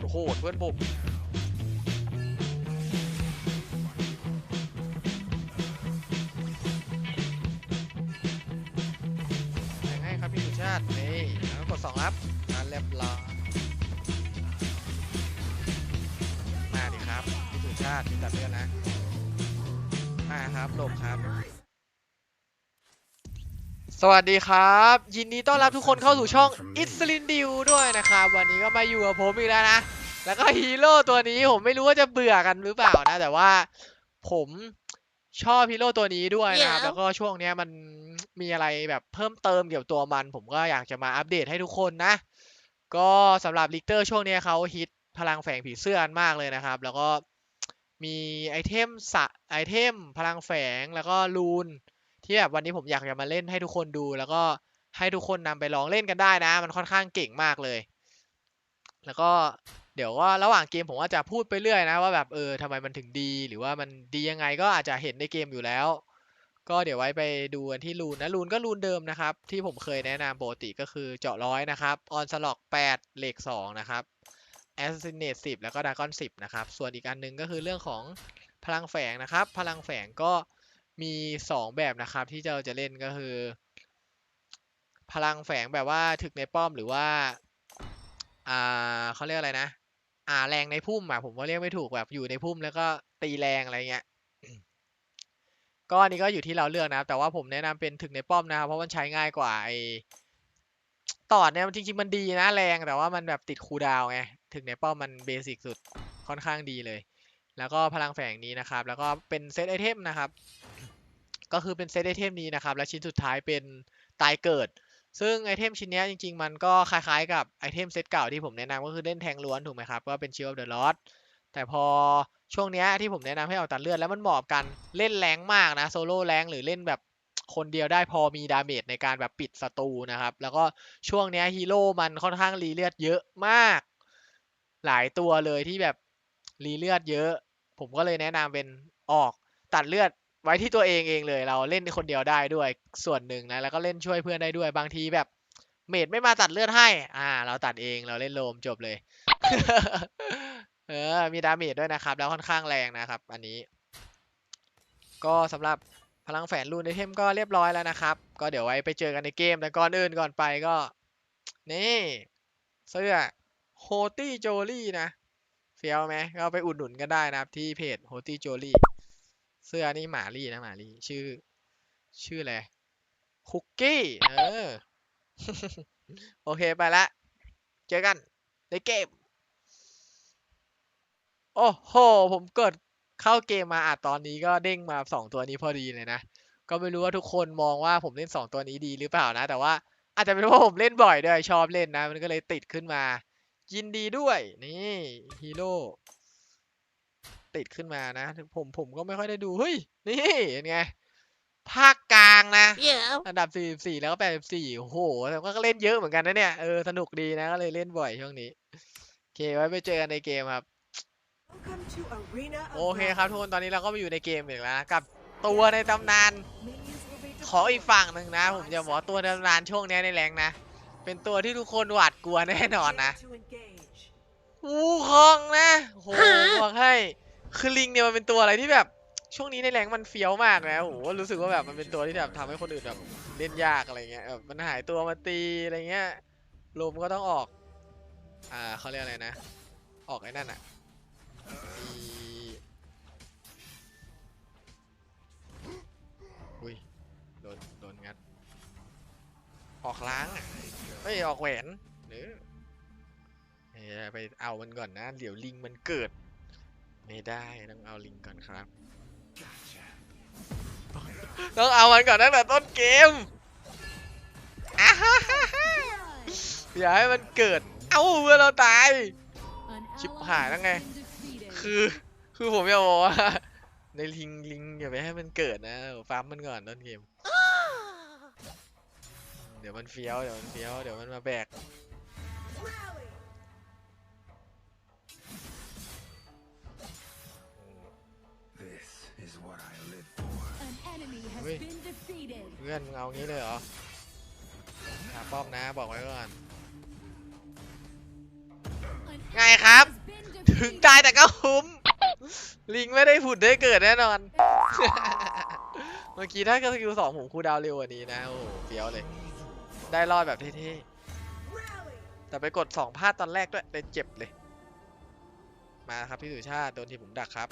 ตรโหดเพื่อนผมยังไงครับพี่สุชาติ นี่แล้วก็กดสองครับมาเรียบร้อยมาดิครับพี่สุชาติพี่ตัดเลือดนะมาครับหลบครับ วัสดีครับ ยินดีต้อนรับทุกคนเข้าสู่ช่องอิสลินดิวด้วยนะครับวันนี้ก็มาอยู่กับผมอีกแล้วนะ แล้วก็ฮีโร่ตัวนี้ผมไม่รู้ว่าจะเบื่อกันหรือเปล่านะ แต่ว่าผมชอบฮีโร่ตัวนี้ด้วยนะครับ Yeah. แล้วก็ช่วงเนี้ยมันมีอะไรแบบเพิ่มเติมเกี่ยวกับตัวมัน ผมก็อยากจะมาอัปเดตให้ทุกคนนะ ก็สำหรับลิกเตอร์ช่วงเนี้ยเขาฮิตพลังแฝงผีเสื้อกันมากเลยนะครับ แล้วก็มีไอเทมสะไอเทมพลังแฝงแล้วก็รูน ที่แบบวันนี้ผมอยากจะมาเล่นให้ทุกคนดู แล้วก็ให้ทุกคนนำไปลองเล่นกันได้นะ มันค่อนข้างเก่งมากเลย แล้วก็เดี๋ยวว่าระหว่างเกมผมก็จะพูดไปเรื่อยนะว่าแบบเออทำไมมันถึงดี หรือว่ามันดียังไงก็อาจจะเห็นในเกมอยู่แล้ว ก็เดี๋ยวไว้ไปดูกันที่รูนนะรูนก็รูนเดิมนะครับ ที่ผมเคยแนะนำปกติก็คือเจาะร้อยนะครับออนสล็อก8เหล็ก2นะครับแอสซินเนต10แล้วก็ดากอน10นะครับ ส่วนอีกอันหนึงก็คือเรื่องของพลังแฝงนะครับ พลังแฝงก็ มีสองแบบนะครับที่เราจะเล่นก็คือ พลังแฝงแบบว่าถึกในป้อมหรือว่าอ่าเขาเรียกอะไรนะ อ่าแรงในพุ่มอะผมก็เรียกไม่ถูกแบบอยู่ในพุ่มแล้วก็ตีแรงอะไรเงี้ยก็อันนี้ก็อยู่ที่เราเลือกนะแต่ว่าผมแนะนำเป็นถึกในป้อมนะครับเพราะมันใช้ง่ายกว่าไอตอดเนี่ยมันจริงๆมันดีนะแรงแต่ว่ามันแบบติดคูดาวไงถึกในป้อมมันเบสิกสุดค่อนข้างดีเลย แล้วก็พลังแฝงนี้นะครับ แล้วก็เป็นเซตไอเทมนะครับ ก็คือเป็นเซตไอเทมนี้นะครับ และชิ้นสุดท้ายเป็นตายเกิด ซึ่งไอเทมชิ้นนี้จริง ๆ มันก็คล้ายๆ กับไอเทมเซตเก่าที่ผมแนะนำก็คือเล่นแทงล้วนถูกไหมครับ ก็เป็น Shield of the Lord แต่พอช่วงเนี้ยที่ผมแนะนำให้เอาตัดเลือดแล้วมันเหมาะกันเล่นแรงมากนะโซโล่แรงหรือเล่นแบบคนเดียวได้พอมีดาเมจในการแบบปิดศัตรูนะครับ แล้วก็ช่วงเนี้ยฮีโร่มันค่อนข้างรีเลือดเยอะมาก หลายตัวเลยที่แบบรีเลือดเยอะ ผมก็เลยแนะนำเป็นออกตัดเลือด ไว้ที่ตัวเองเองเลย เราเล่นคนเดียวได้ด้วยส่วนหนึ่งนะแล้วก็เล่นช่วยเพื่อนได้ด้วยบางทีแบบ เมดไม่มาตัดเลือดให้ อ่า เราตัดเองเราเล่นโลมจบเลย เออ มีดาเมจด้วยนะครับ แล้วค่อนข้างแรงนะครับ อันนี้ ก็สำหรับพลังแฝงรูนไอเทมก็เรียบร้อยแล้วนะครับ ก็เดี๋ยวไว้ไปเจอกันในเกมแต่ก่อนอื่นก่อนไปก็ นี่ เสื้อโฮตี้โจลี่นะเฟี้ยวไหมก็ไปอุดหนุนกันได้นะครับ ที่เพจโฮตี้โจลี่ เสื้อนี่หมาลี่นะหมาลี่ชื่อ ชื่ออะไรคุกกี้เออโอเคไปละ เจอกันในเกม โอ้โห ผมเกิดเข้าเกมมาอัดตอนนี้ก็เด้งมาสองตัวนี้พอดีเลยนะ ก็ไม่รู้ว่าทุกคนมองว่าผมเล่นสองตัวนี้ดีหรือเปล่านะ แต่ว่าอาจจะเป็นเพราะผมเล่นบ่อยด้วยชอบเล่นนะ มันก็เลยติดขึ้นมา ยินดีด้วย นี่ฮีโร่ ติดขึ้นมานะถึงผมผมก็ไม่ค่อยได้ดูเฮ้ยนี่เห็นไงภาคกลางนะ Yeah. อันดับ 44 แล้วก็ 84 โอ้โหแต่ก็เล่นเยอะเหมือนกันนะเนี่ย เออ สนุกดีนะ ก็เลยเล่นบ่อยช่วงนี้ โอเค ไว้ไปเจอกันในเกมครับ Welcome to Arena of โอเคครับทุกคน ตอนนี้เราก็มาอยู่ในเกมอีกแล้วนะ กับตัวในตำนาน Minions will be ของอีก deployed. ฝั่งหนึ่งนะ ผมจะบอกว่าตัวในตำนานช่วงนี้ในแรงนะ เป็นตัวที่ทุกคนหวาดกลัวแน่นอนนะ Prepare to engage. วูคองนะ โหบอกให้ คือลิงเนี่ยมันเป็นตัวอะไรที่แบบ ช่วงนี้ในแรงมันเฟี้ยวมากนะโหรู้สึกว่าแบบมันเป็นตัวที่แบบทำให้คนอื่นแบบเล่นยากอะไรเงี้ยแบบมันหายตัวมาตีอะไรเงี้ยลมก็ต้องออก อ่าเขาเรียกอะไรนะ ออกไอ้นั่นอะอุ้ยโดนโดนงัด ออกล้างอะเอ้ยออกแหวนหรือเอ้ยไปเอามันก่อนนะ เดี๋ยวลิงมันเกิด ไม่ได้ต้องเอาลิงก่อนครับ ต้องเอามันก่อนตั้งแต่ต้นเกมอย่าให้มันเกิด เอ้าเพื่อเราตาย ชิบหายแล้วไง คือ คือผมจะบอกว่าในลิงลิงอย่าไปให้มันเกิดนะฟาร์มมันก่อนต้นเกม เดี๋ยวมันเฟี้ยว เดี๋ยวมันเฟี้ยว เดี๋ยวมันมาแบก เฮ้ยเพื่อนมึงเอางี้เลยเหรอหาป้อมนะบอกไว้ก่อนไงครับ ถึงตายแต่ก็คุ้ม ลิงไม่ได้ผุดได้เกิดแน่นอน เมื่อกี้ถ้าสกิลสองผมคูดาวเร็วกว่านี้นะ โอ้โหเฟี้ยวเลย ได้รอดแบบเท่ๆ แต่ไปกดสองพลาดตอนแรกด้วยเลยเจ็บเลย มาครับพี่สุชาติ โดนทีมผมดักครับ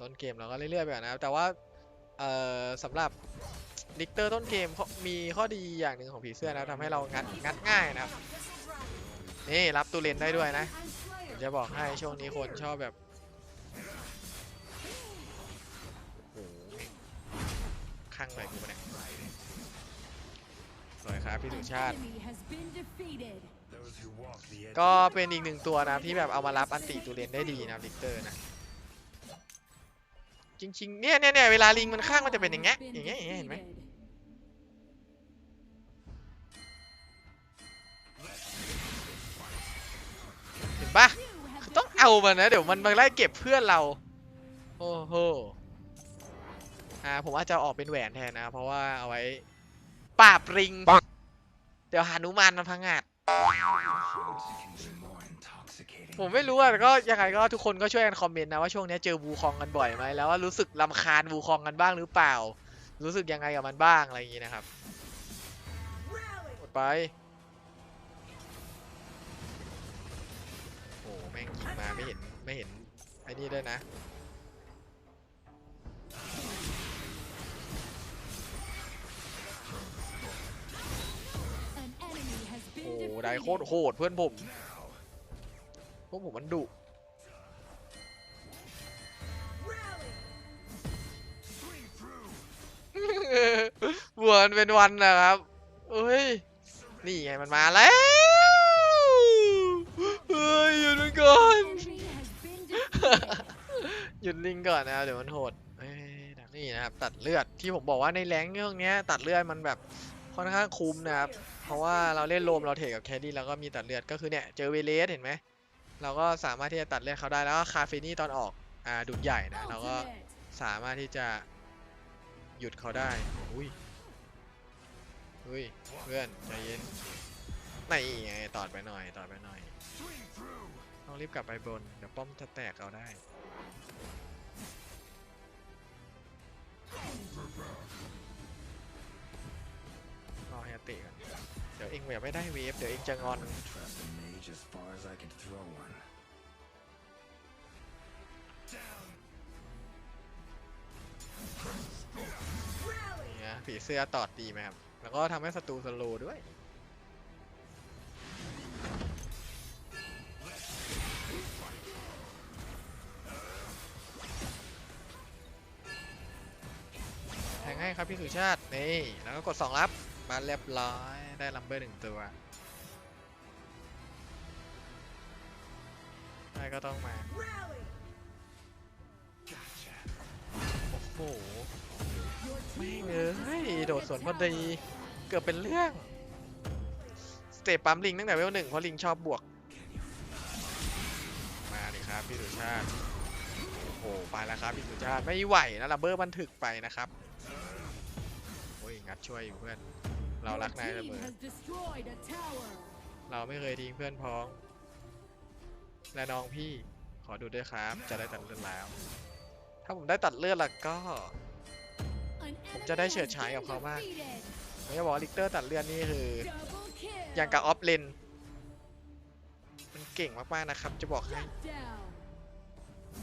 ต้นเกมเราก็เรื่อยๆไปก่อนนะครับแต่ว่าเอ่อสำหรับลิกเตอร์ต้นเกมเขามีข้อดีอย่างหนึ่งของผีเสื้อนะทำให้เรางัดงัดง่ายนะครับนี่รับตูเลนได้ด้วยนะผมจะบอกให้ช่วงนี้คนชอบแบบข้างไหนกูเนี่ยสวยครับพี่สุชาติ ก็เป็นอีกหนึ่งตัวนะที่แบบเอามารับอันติตูเลนได้ดีนะครับลิกเตอร์นะ จริงๆเนี่ยเนี่ยเนี่ยเวลาลิงมันข้างมันจะเป็นอย่างเงี้ย Been อย่างเงี้ยอย่างเงี้ยเห็นไหม defeated. เห็นปะ You have คือต้องเอามันนะเดี๋ยวมันมาไล่เก็บเพื่อนเราโอ้โหอ่าผมอาจจะออกเป็นแหวนแทนนะ เพราะว่าเอาไว้ปราบริง เดี๋ยวหานุมานมาพังงาด ผมไม่รู้อะแต่ก็ยังไงก็ทุกคนก็ช่วยกันคอมเมนต์นะว่าช่วงนี้เจอวูคองกันบ่อยไหมแล้วว่ารู้สึกลำคาญวูคองกันบ้างหรือเปล่า รู้สึกยังไงกับมันบ้างอะไรอย่างงี้นะครับ Rally. กดไปโอ้แม่งยิงมาไม่เห็นไม่เห็นไอ้นี่ด้วยนะ An enemy has โอ้ been ได้โคตร defeated. โหดเพื่อนผมพ วกผมมันดุบวนเป็นวันนะครับเอ้ย นี่ไงมันมาแล้ว เฮ้ยหยุดมันก่อน หยุดลิงก่อนนะครับเดี๋ยวมันโหดนี่นะครับตัดเลือดที่ผมบอกว่าในแรงเรื่องนี้ตัดเลือดมันแบบค่อนข้างคุ้มนะครับ เพราะว่าเราเล่นโรมเราเทรดกับแคดดี้แล้วก็มีตัดเลือดก็คือเนี่ยเจอเวเลสเห็นไหม เราก็สามารถที่จะตัดเลือดเขาได้แล้วก็คาเฟนี่ตอนออกอ่าดุดใหญ่นะเราก็สามารถที่จะหยุดเขาได้อุ้ยอุ้ยเพื่อนใจเย็นนี่ไงตอดไปหน่อยตอดไปหน่อยต้องรีบกลับไปบนเดี๋ยวป้อมจะแตกเอาได้ องแบบไม่ได้เวฟเดี๋ยวเองจะงอน Trap the mage as far as I can throw one. นี่นะผีเสื้อตอดดีไหมครับ แล้วก็ทำให้ศัตรูสโลด้วย แทงให้ครับพี่สุชาติ นี่ แล้วก็กด 2 รับ มาเรียบร้อย ได้ลัมเบอร์หนึ่งตัวได้ก็ต้องมา Rally. โอ้โห Your แม่ง team เอ้ has ย destroyed โด a ดสวนพอ tower. ดี เกือบเป็นเรื่อง สเตปปั๊มลิงตั้งแต่เวลหนึ่งเพราะลิงชอบบวก มาดิครับพี่สุชาติ โอ้โห ไปแล้วครับพี่สุชาติ ไม่ไหวนะระเบิดมันถึกไปนะครับโอ้ยงัดช่วยอยู่เพื่อน เรา Your รักนายเสม team อ has destroyed a tower. เราไม่เคยทิ้งเพื่อนพ้อง และน้องพี่ขอดูด้วยครับ จะได้ตัดเลือดแล้ว ถ้าผมได้ตัดเลือดแล้วก็ An ผมจะได้ enemy เฉิด has ฉายกับ been เขาบ้าง defeated. ไม่จะบอกว่าลิกเตอร์ตัดเลือดนี่คือ Double kill. อย่างกับออฟเลน มันเก่งมากๆนะครับ จะบอกให้ Shut down.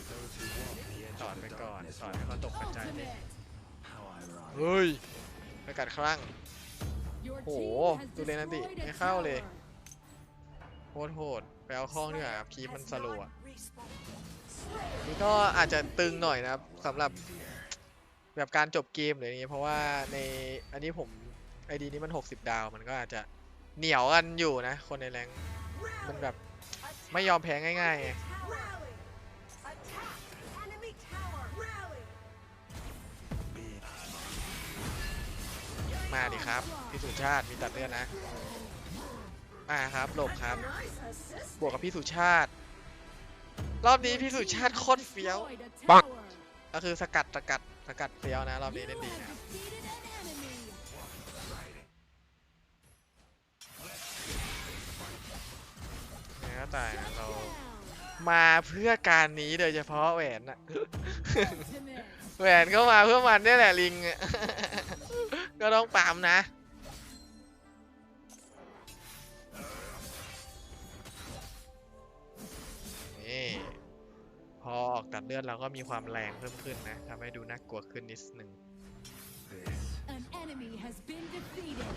Those who walk the edge สอน of ไป the ก่อน darkness สอน will ให้เขาตกกระจายเลย Ultimate. How ironic. เฮ้ยไปกัดคลั่ง Your โห team has ดูเลนอันติ destroyed a ไม่เข้าเลย tower. โคตรโหดไปเอาคล้องดีกว่าครับคีบมัน Has สโลว์ not อะ respawned. นี่ก็อาจจะตึงหน่อยนะครับสำหรับแบบการจบเกมหรืออย่างงี้เพราะว่าในอันนี้ผมไอดีนี้มัน 60 ดาวมันก็อาจจะเหนียวกันอยู่นะ คนในแรงค์มันแบบไม่ยอมแพ้ง่ายๆ มาดิครับพี่สุชาติมีตัดเลือดนะมาครับหลบครับ Nice assist. บวกกับพี่สุชาติ รอบนี้พี่สุชาติโคตรเฟี้ยว Destroyed a ปัง tower. ก็คือสกัดสกัดสกัดเฟี้ยวนะรอบนี้ You เล่นดี have นะครับ defeated an enemy. มาเพื่อการนี้โดยเฉพาะแหวนอะ Ultimate. แหวนก็มาเพื่อมันนี่แหละลิงอะ ก็ต้องปามนะนี่พอออกตัดเลือดเราก็มีความแรงเพิ่มขึ้นนะทำให้ดูน่ากลัวขึ้นนิดนึง This An enemy has been defeated.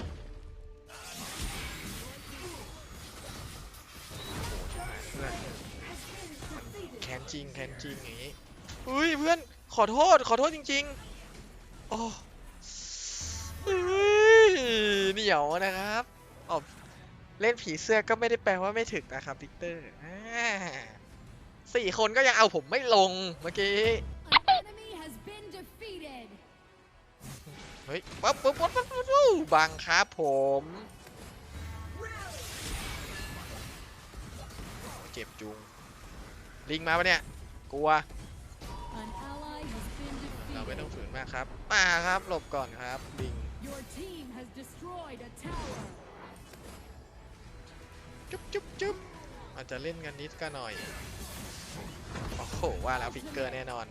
เพื่อนแคนจริงแคนจริงอย่างนี้อุ้ยเพื่อนขอโทษขอโทษจริง ๆ โอ้ เหนียวนะครับออกเล่นผีเสื้อก็ไม่ได้แปลว่าไม่ถึกนะครับวิกเตอร์อ่าสี่คนก็ยังเอาผมไม่ลงเมื่อกี้ An enemy has been defeated. เฮ้ยปั๊บปั๊บปั๊บปั๊บปั๊บปั๊บบังครับผมเจ็บจุง ลิงมาปะเนี่ย กลัว An ally has been เราไม่ต้อง defeated. ฝืนมากครับ มาครับ หลบก่อนครับ ลิง Your team has destroyed a tower. จุ๊บจุ๊บจุ๊บอาจจะเล่นกันนิดก็หน่อย โอ้โห ว่าแล้วฟิกเกอร์แน่นอน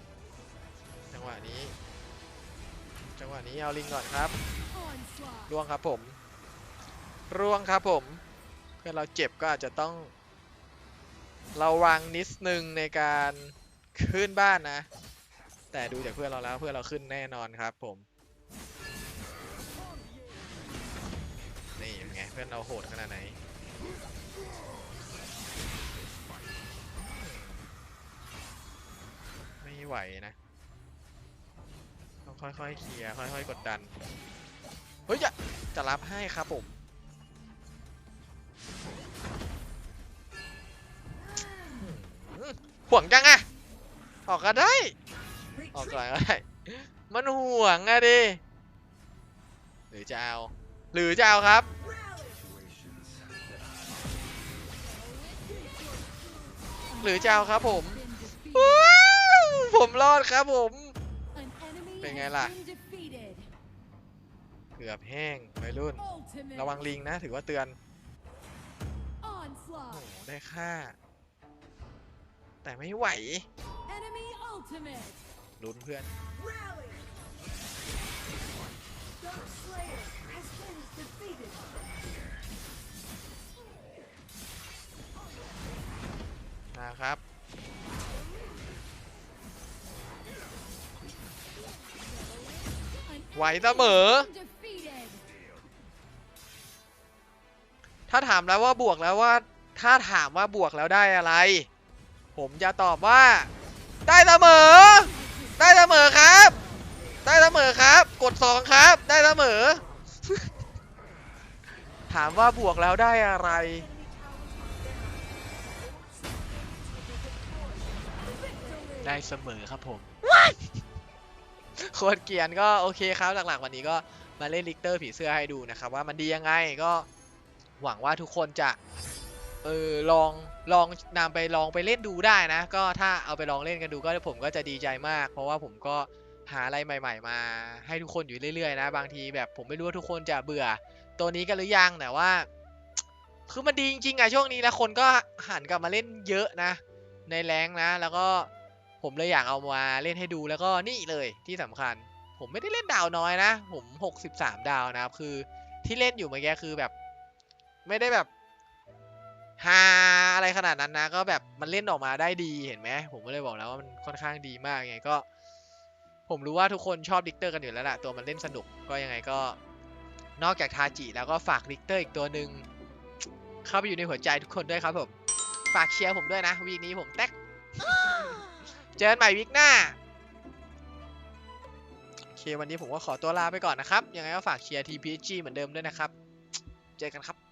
จังหวะนี้ จังหวะนี้เอาลิงก่อนครับ Onslaught. ร่วงครับผม ร่วงครับผม เพื่อนเราเจ็บก็อาจจะต้องระวังนิดนึงในการขึ้นบ้านนะ แต่ดูจากเพื่อนเราแล้วเพื่อนเราขึ้นแน่นอนครับผม พื่อนเราโหดขนาดไหนไม่ไหวนะ ต้องค่อยๆเคลียร์ค่อยๆกดดัน เฮ้ยจะจะรับให้ครับผมอืมห่วงจังอะออกก็ได้ ออกก่อนก็ได้ มันห่วงอะดิ หรือจะเอา หรือจะเอาครับ หรือจะเอาครับผม Been ว้า defeated. วผมรอดครับผม An enemy เป็น has ไงล่ะ been defeated. เกือบแห้งวัยรุ่น Ultimate. ระวังลิงนะถือว่าเตือนโอ้ Onslaught. ได้ค่า แต่ไม่ไหว Enemy ultimate. ลุ้นเพื่อน ไหว enemy เสมอ has been defeated. ถ้าถามแล้วว่าบวกแล้วว่า ถ้าถามว่าบวกแล้วได้อะไร ผมจะตอบว่า ได้เสมอ ได้เสมอครับ ได้เสมอครับ กดสองครับ ได้เสมอ ถามว่าบวกแล้วได้อะไรได้เสมอครับผม โคตรเกียนก็โอเคครับหลักๆวันนี้ก็มาเล่นลิกเตอร์ผีเสื้อให้ดูนะครับว่ามันดียังไงก็หวังว่าทุกคนจะเออลองลองนำไปลองไปเล่นดูได้นะ ก็ถ้าเอาไปลองเล่นกันดูก็ผมก็จะดีใจมาก เพราะว่าผมก็หาอะไรใหม่ ๆ มาให้ทุกคนอยู่เรื่อยๆ นะ บางทีแบบผมไม่รู้ว่าทุกคนจะเบื่อ ตัวนี้กันหรือยังแต่ว่า คือมันดีจริงๆอะช่วงนี้แล้วคนก็หันกลับมาเล่นเยอะนะ ในแรงนะ แล้วก็ ผมเลยอยากเอามาเล่นให้ดูแล้วก็นี่เลยที่สำคัญ ผมไม่ได้เล่นดาวน้อยนะ ผม 63 ดาวนะครับ คือที่เล่นอยู่เมื่อกี้คือแบบ ไม่ได้แบบฮาอะไรขนาดนั้นนะ ก็แบบมันเล่นออกมาได้ดีเห็นไหมผมก็เลยบอกแล้วว่ามันค่อนข้างดีมากไงก็ ผมรู้ว่าทุกคนชอบดิกเตอร์กันอยู่แล้วแหละตัวมันเล่นสนุกก็ยังไงก็ นอกจากทาจิแล้วก็ฝากดิกเตอร์อีกตัวหนึ่งเข้าไปอยู่ในหัวใจทุกคนด้วยครับผม ฝากเชียร์ผมด้วยนะวีคนี้ผมแท็ก เจอกันใหม่วิกหน้า โอเค วันนี้ผมก็ขอตัวลาไปก่อนนะครับ ยังไงก็ฝากเชียร์ TPG เหมือนเดิมด้วยนะครับ เจอกันครับ